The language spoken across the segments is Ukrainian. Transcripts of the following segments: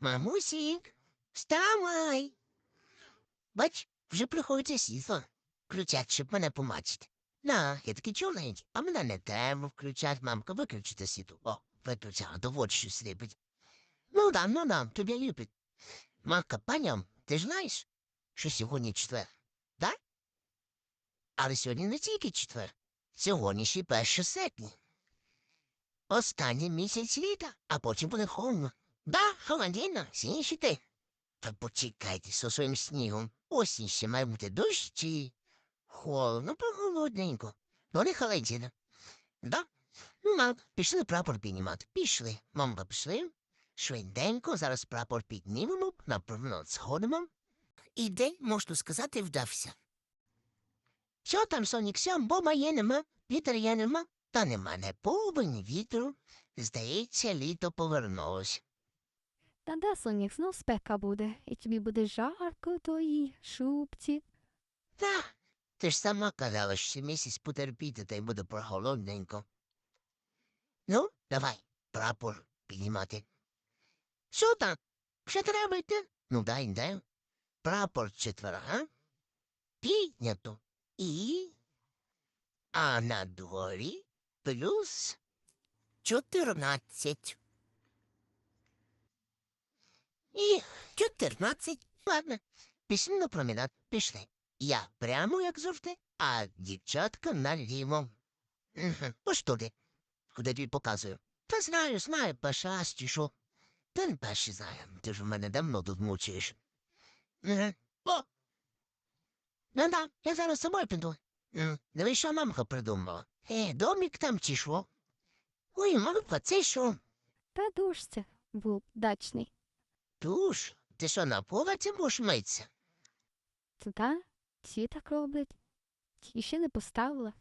Мамусік, вставай. Бач, вже приходить світло. Включать, щоб мене помачити. На, я такий чорненький, а мене не треба включати, мамка, виключити світло. О, виключала, доводь щось ліпить. Ну да, ну да, тобі ліпить. Мамка, паням, ти ж знаєш, що сьогодні четвер, да? Але сьогодні не тільки четвер. Сьогодні ще перше серпня. Останній місяць літа, а потім буде холодно. Да, холодно, сніжите. Та почекайте зі своїм снігом. Осінь ще має бути дощ чи холодно, прохолодненько. Ну, не холодно. Да? Ну, мам, пішли прапор піднімати. Пішли. Мама, пішли. Швиденько, зараз прапор піднімемо, напевно, сходимо. І день, можна сказати, вдався. Що там, Сонік, сям, є нема, вітер є нема, та нема не повні вітру. Здається, літо повернулось. Та да, Сонік, знов спека буде, і тобі буде жарко твоїй шубці. Та, ти ж сама казала, що місяць потерпіти, та й буде прохолодненько. Ну, давай, прапор піднімати. Що там? Що треба йти? Ну, дай, дай. Прапор четверга. Піднято. І. А на дворі плюс чотирнадцять. І чотирнадцять. Ладно, пішли на променад, пішли. Я прямо, як завжди, а дівчатка наліво. Угу. Ось туди. Куди тобі показую. Та знаю, знаю, паша, що. Та не перший знаю. Ти ж в мене давно тут мучаєш. Угу. О! Ну да, я зараз з собою піду. Дивись, що мамка придумала. Е, домик там чи що? Ой, мамка, це що? Та душця був дачний. Туш, ти що, на поваці будеш митися? Це та? Всі так роблять. Ті ще не поставила.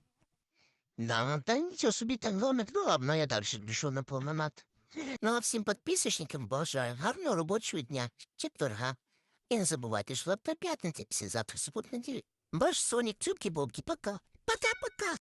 Да, та нічого собі так домик, ну ладно, я далі пішов на променад. Ну а всім підписочникам бажаю гарного робочого дня, четверга. І не забувайте, що завтра п'ятниця, після завтра субота неділі. Ваш Сонік, цюбки-бобки, пока. Пока-пока.